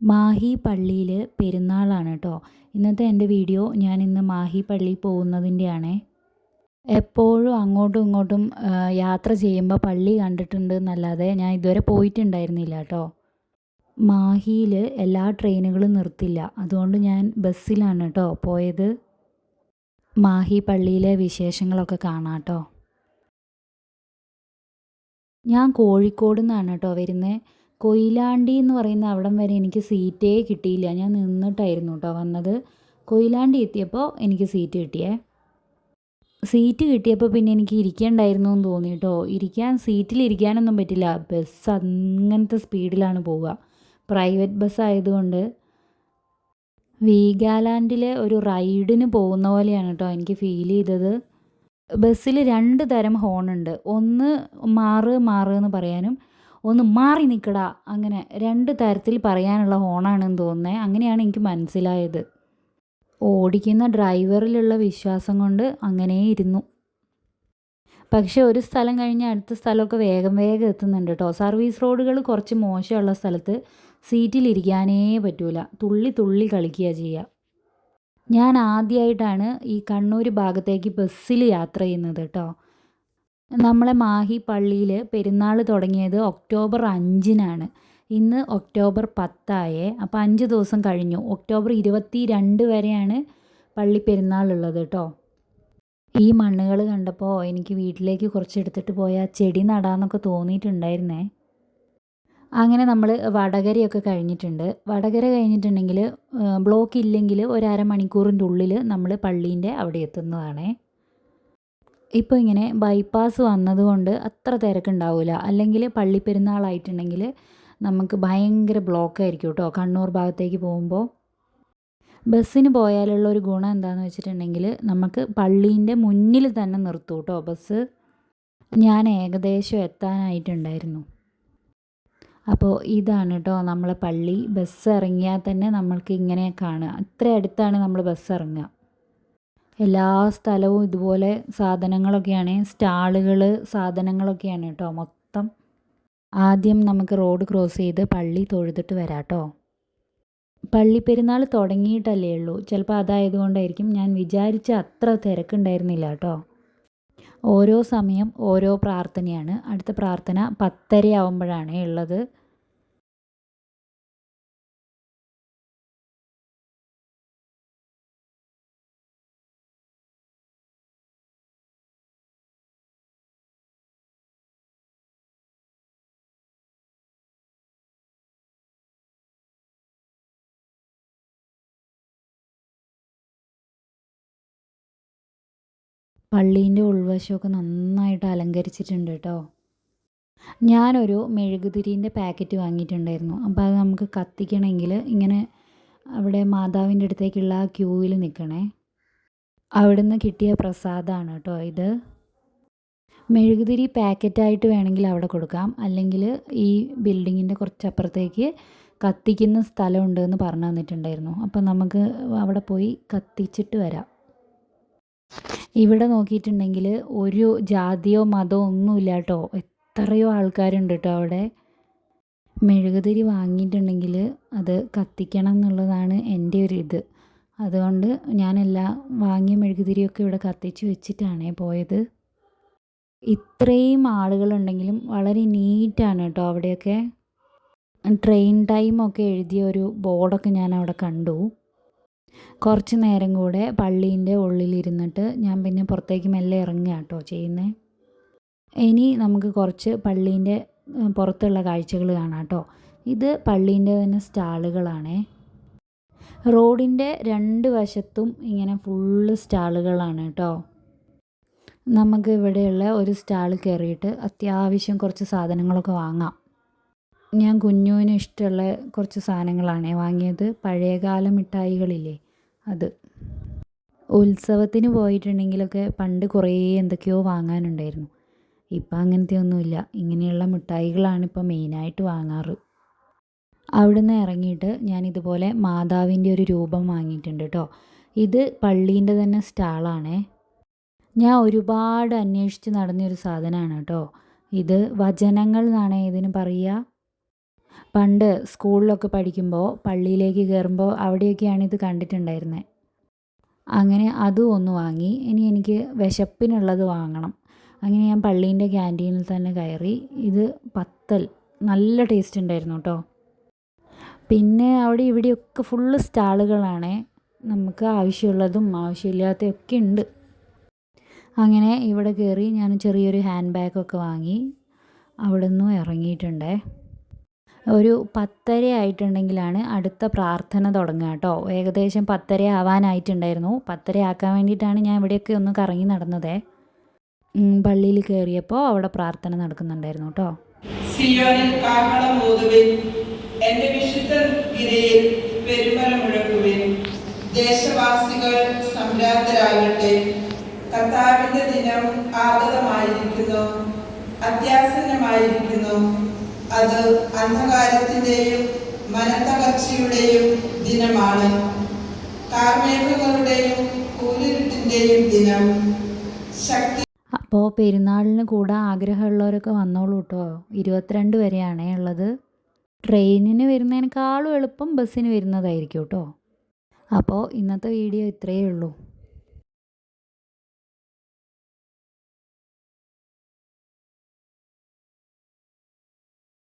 മാഹി പള്ളിയിൽ പെരുന്നാളാണ് കേട്ടോ ഇന്നത്തെ എന്റെ വീഡിയോ ഞാൻ ഇന്ന് മാഹി പള്ളി പോകുന്നതിന്റെയാണേ. എപ്പോഴും അങ്ങോട്ടും ഇങ്ങോട്ടും യാത്ര ചെയ്യുമ്പോൾ പള്ളി കണ്ടിട്ടുണ്ട് എന്നല്ലാതെ ഞാൻ ഇതുവരെ പോയിട്ടുണ്ടായിരുന്നില്ല കേട്ടോ മാഹിയിൽ എല്ലാ ട്രെയിനുകളും നിർത്തില്ല. അതുകൊണ്ട് ഞാൻ ബസ്സിലാണ് കേട്ടോ പോയത്. മാഹി പള്ളിയിലെ വിശേഷങ്ങളൊക്കെ കാണാം കേട്ടോ ഞാൻ കോഴിക്കോട് നിന്നാണ് കേട്ടോ വരുന്നത് കൊയിലാണ്ടി എന്ന് പറയുന്ന അവിടം വരെ എനിക്ക് സീറ്റേ കിട്ടിയില്ല. ഞാൻ നിന്നിട്ടായിരുന്നു കേട്ടോ വന്നത്. കൊയിലാണ്ടി എത്തിയപ്പോൾ എനിക്ക് സീറ്റ് കിട്ടിയേ. സീറ്റ് കിട്ടിയപ്പോൾ പിന്നെ എനിക്ക് ഇരിക്കണ്ടായിരുന്നു എന്ന് തോന്നി കേട്ടോ ഇരിക്കാൻ സീറ്റിൽ ഇരിക്കാനൊന്നും പറ്റില്ല. ബസ് അങ്ങനത്തെ സ്പീഡിലാണ് പോവുക. പ്രൈവറ്റ് ബസ് ആയതുകൊണ്ട് വീഗാലാൻഡിലെ ഒരു റൈഡിന് പോകുന്ന പോലെയാണ് കേട്ടോ എനിക്ക് ഫീൽ ചെയ്തത്. ബസ്സിൽ രണ്ട് തരം ഹോണുണ്ട്. ഒന്ന് മാറ് മാറ് എന്ന് പറയാനും ഒന്ന് മാറി നിൽക്കടാ. അങ്ങനെ രണ്ട് തരത്തിൽ പറയാനുള്ള ഹോണാണെന്ന് തോന്നുന്നത് അങ്ങനെയാണ് എനിക്ക് മനസ്സിലായത്. ഓടിക്കുന്ന ഡ്രൈവറിലുള്ള വിശ്വാസം കൊണ്ട് അങ്ങനെ ഇരുന്നു. പക്ഷേ ഒരു സ്ഥലം കഴിഞ്ഞ് അടുത്ത സ്ഥലമൊക്കെ വേഗം വേഗം എത്തുന്നുണ്ട് കേട്ടോ സർവീസ് റോഡുകൾ കുറച്ച് മോശമുള്ള സ്ഥലത്ത് സീറ്റിലിരിക്കാനേ പറ്റൂല. തുള്ളി തുള്ളി കളിക്കുക ചെയ്യുക ഞാൻ ആദ്യമായിട്ടാണ് ഈ കണ്ണൂർ ഭാഗത്തേക്ക് ബസ്സിൽ യാത്ര ചെയ്യുന്നത് കേട്ടോ നമ്മളെ മാഹി പള്ളിയിൽ പെരുന്നാൾ തുടങ്ങിയത് ഒക്ടോബർ അഞ്ചിനാണ്. ഇന്ന് ഒക്ടോബർ പത്തായേ. അപ്പോൾ അഞ്ച് ദിവസം കഴിഞ്ഞു. ഒക്ടോബർ ഇരുപത്തി രണ്ട് വരെയാണ് പള്ളി പെരുന്നാൾ ഉള്ളത് കേട്ടോ ഈ മണ്ണുകൾ കണ്ടപ്പോൾ എനിക്ക് വീട്ടിലേക്ക് കുറച്ച് എടുത്തിട്ട് പോയാൽ ചെടി നടാന്നൊക്കെ തോന്നിയിട്ടുണ്ടായിരുന്നേ. അങ്ങനെ നമ്മൾ വടകരയൊക്കെ കഴിഞ്ഞിട്ടുണ്ട്. വടകര കഴിഞ്ഞിട്ടുണ്ടെങ്കിൽ ബ്ലോക്ക് ഇല്ലെങ്കിൽ ഒരു അരമണിക്കൂറിന്റെ ഉള്ളിൽ നമ്മൾ പള്ളീന്റെ അവിടെ എത്തുന്നതാണേ. ഇപ്പോൾ ഇങ്ങനെ ബൈപ്പാസ് വന്നതുകൊണ്ട് അത്ര തിരക്കുണ്ടാവില്ല അല്ലെങ്കിൽ പള്ളി പെരുന്നാളായിട്ടുണ്ടെങ്കിൽ നമുക്ക് ഭയങ്കര ബ്ലോക്ക് ആയിരിക്കും കേട്ടോ കണ്ണൂർ ഭാഗത്തേക്ക് പോകുമ്പോൾ ബസ്സിന് പോയാലുള്ള ഒരു ഗുണം എന്താണെന്ന് വെച്ചിട്ടുണ്ടെങ്കിൽ നമുക്ക് പള്ളീന്റെ മുന്നിൽ തന്നെ നിർത്തും കേട്ടോ ബസ്. ഞാൻ ഏകദേശം എത്താനായിട്ടുണ്ടായിരുന്നു. അപ്പോൾ ഇതാണ് കേട്ടോ നമ്മളെ പള്ളി. ബസ് ഇറങ്ങിയാൽ തന്നെ നമ്മൾക്ക് ഇങ്ങനെ കാണുക. അത്ര അടുത്താണ് നമ്മൾ ബസ് ഇറങ്ങുക. എല്ലാ സ്ഥലവും ഇതുപോലെ സാധനങ്ങളൊക്കെയാണ്. സ്റ്റാളുകൾ സാധനങ്ങളൊക്കെയാണ് കേട്ടോ മൊത്തം. ആദ്യം നമുക്ക് റോഡ് ക്രോസ് ചെയ്ത് പള്ളി തൊഴുതിട്ട് വരാം കേട്ടോ പള്ളി പെരുന്നാൾ തുടങ്ങിയിട്ടല്ലേ ഉള്ളൂ. ചിലപ്പോൾ അതായതുകൊണ്ടായിരിക്കും ഞാൻ വിചാരിച്ച അത്ര തിരക്കുണ്ടായിരുന്നില്ല കേട്ടോ. ഓരോ സമയം ഓരോ പ്രാർത്ഥനയാണ്. അടുത്ത പ്രാർത്ഥന പത്തര ആവുമ്പോഴാണ് ഉള്ളത്. പള്ളീന്റെ ഉൾവശമൊക്കെ നന്നായിട്ട് അലങ്കരിച്ചിട്ടുണ്ട് കേട്ടോ. ഞാനൊരു മെഴുകുതിരീന്റെ പാക്കറ്റ് വാങ്ങിയിട്ടുണ്ടായിരുന്നു. അപ്പോൾ അത് നമുക്ക് കത്തിക്കണമെങ്കിൽ ഇങ്ങനെ അവിടെ മാതാവിന്റെ അടുത്തേക്കുള്ള ആ ക്യൂവിൽ നിൽക്കണേ. നിന്ന് കിട്ടിയ പ്രസാദമാണ് കേട്ടോ ഇത്. മെഴുകുതിരി പാക്കറ്റായിട്ട് വേണമെങ്കിൽ അവിടെ കൊടുക്കാം. അല്ലെങ്കിൽ ഈ ബിൽഡിങ്ങിന്റെ കുറച്ചപ്പുറത്തേക്ക് കത്തിക്കുന്ന സ്ഥലമുണ്ടെന്ന് പറഞ്ഞു തന്നിട്ടുണ്ടായിരുന്നു. അപ്പോൾ നമുക്ക് അവിടെ പോയി കത്തിച്ചിട്ട് വരാം. ഇവിടെ നോക്കിയിട്ടുണ്ടെങ്കിൽ ഒരു ജാതിയോ മതമോ ഒന്നുമില്ല കേട്ടോ. എത്രയോ ആൾക്കാരുണ്ട് കേട്ടോ അവിടെ. മെഴുകുതിരി വാങ്ങിയിട്ടുണ്ടെങ്കിൽ അത് കത്തിക്കണം എന്നുള്ളതാണ് എന്റെ ഒരു ഇത്. അതുകൊണ്ട് ഞാനെല്ലാം വാങ്ങിയ മെഴുകുതിരിയൊക്കെ ഇവിടെ കത്തിച്ച് വെച്ചിട്ടാണ് പോയത്. ഇത്രയും ആളുകളുണ്ടെങ്കിലും വളരെ നീറ്റാണ് കേട്ടോ അവിടെയൊക്കെ. ട്രെയിൻ ടൈമൊക്കെ എഴുതിയ ഒരു ബോർഡൊക്കെ ഞാൻ അവിടെ കണ്ടു. കുറച്ച് നേരം കൂടെ പള്ളീന്റെ ഉള്ളിലിരുന്നിട്ട് ഞാൻ പിന്നെ പുറത്തേക്ക് മെല്ലെ ഇറങ്ങുക കേട്ടോ ചെയ്യുന്നത് ഇനി നമുക്ക് കുറച്ച് പള്ളീന്റെ പുറത്തുള്ള കാഴ്ചകൾ കാണാം കേട്ടോ. ഇത് പള്ളീന്റെ തന്നെ സ്റ്റാളുകളാണേ. റോഡിന്റെ രണ്ട് വശത്തും ഇങ്ങനെ ഫുള്ള് സ്റ്റാളുകളാണ് കേട്ടോ. നമുക്ക് ഇവിടെയുള്ള ഒരു സ്റ്റാൾ കയറിയിട്ട് അത്യാവശ്യം കുറച്ച് സാധനങ്ങളൊക്കെ വാങ്ങാം. ഞാൻ കുഞ്ഞുവിന് ഇഷ്ടമുള്ള കുറച്ച് സാധനങ്ങളാണ് വാങ്ങിയത്. പഴയകാല മിഠായികളില്ലേ അത്. ഉത്സവത്തിന് പോയിട്ടുണ്ടെങ്കിലൊക്കെ പണ്ട് കുറേ എന്തൊക്കെയോ വാങ്ങാനുണ്ടായിരുന്നു. ഇപ്പം അങ്ങനത്തെ ഒന്നുമില്ല. ഇങ്ങനെയുള്ള മിഠായികളാണ് ഇപ്പോൾ മെയിനായിട്ട് വാങ്ങാറ്. അവിടുന്ന് ഇറങ്ങിയിട്ട് ഞാൻ ഇതുപോലെ മാതാവിന്റെ ഒരു രൂപം വാങ്ങിയിട്ടുണ്ട് കേട്ടോ. ഇത് പള്ളീന്റെ തന്നെ സ്റ്റാളാണേ. ഞാൻ ഒരുപാട് അന്വേഷിച്ച് നടന്നൊരു സാധനമാണ് കേട്ടോ. ഇത് വചനങ്ങൾ എന്നാണ് ഇതിന് പറയുക? പണ്ട് സ്കൂളിലൊക്കെ പഠിക്കുമ്പോൾ പള്ളിയിലേക്ക് കയറുമ്പോൾ അവിടെയൊക്കെയാണ് ഇത് കണ്ടിട്ടുണ്ടായിരുന്നത് അങ്ങനെ അതും ഒന്ന് വാങ്ങി. ഇനി എനിക്ക് വിശപ്പിനുള്ളത് വാങ്ങണം. അങ്ങനെ ഞാൻ പള്ളീന്റെ ക്യാന്റീനിൽ തന്നെ കയറി. ഇത് പത്തൽ. നല്ല ടേസ്റ്റ് ഉണ്ടായിരുന്നു കേട്ടോ. പിന്നെ അവിടെ ഇവിടെയൊക്കെ ഫുള്ള് സ്റ്റാളുകളാണ്. നമുക്ക് ആവശ്യമുള്ളതും ആവശ്യമില്ലാത്തതൊക്കെ ഉണ്ട്. അങ്ങനെ ഇവിടെ കയറി ഞാൻ ചെറിയൊരു ഹാൻഡ് ബാഗൊക്കെ വാങ്ങി. അവിടെ നിന്നും ഇറങ്ങിയിട്ടുണ്ടേ. ഒരു പത്തര ആയിട്ടുണ്ടെങ്കിലാണ് അടുത്ത പ്രാർത്ഥന തുടങ്ങുക കേട്ടോ. ഏകദേശം പത്തര ആവാനായിട്ടുണ്ടായിരുന്നു പത്തര ആക്കാൻ വേണ്ടിയിട്ടാണ് ഞാൻ ഇവിടെയൊക്കെ ഒന്ന് കറങ്ങി നടന്നത്. പള്ളിയിൽ കയറിയപ്പോൾ അവിടെ പ്രാർത്ഥന നടക്കുന്നുണ്ടായിരുന്നു കേട്ടോ. ദേശവാസികൾ സംഭ്രാന്തരാകട്ടെ കർത്താവിന്റെ ദിനം ആഗതമായിരിക്കുന്നു അത്യാസന്നമായിരിക്കുന്നു. അത് അന്ധകാരത്തിന്റെയും മനത്തകർച്ചയുടെയും ദിനമാണ്. കാർമേഘങ്ങളുടെയും കൂരിരുട്ടിന്റെയും ദിനം. ശക്തി അപ്പോൾ പെരുന്നാളിന് കൂടെ ആഗ്രഹമുള്ളവരൊക്കെ വന്നോളൂ കേട്ടോ ഇരുപത്തിരണ്ട് വരെയാണേ ഉള്ളത്. ട്രെയിനിന് വരുന്നതിനേക്കാളും എളുപ്പം ബസ്സിന് വരുന്നതായിരിക്കും കേട്ടോ അപ്പോൾ ഇന്നത്തെ വീഡിയോ ഇത്രയേ ഉള്ളൂ.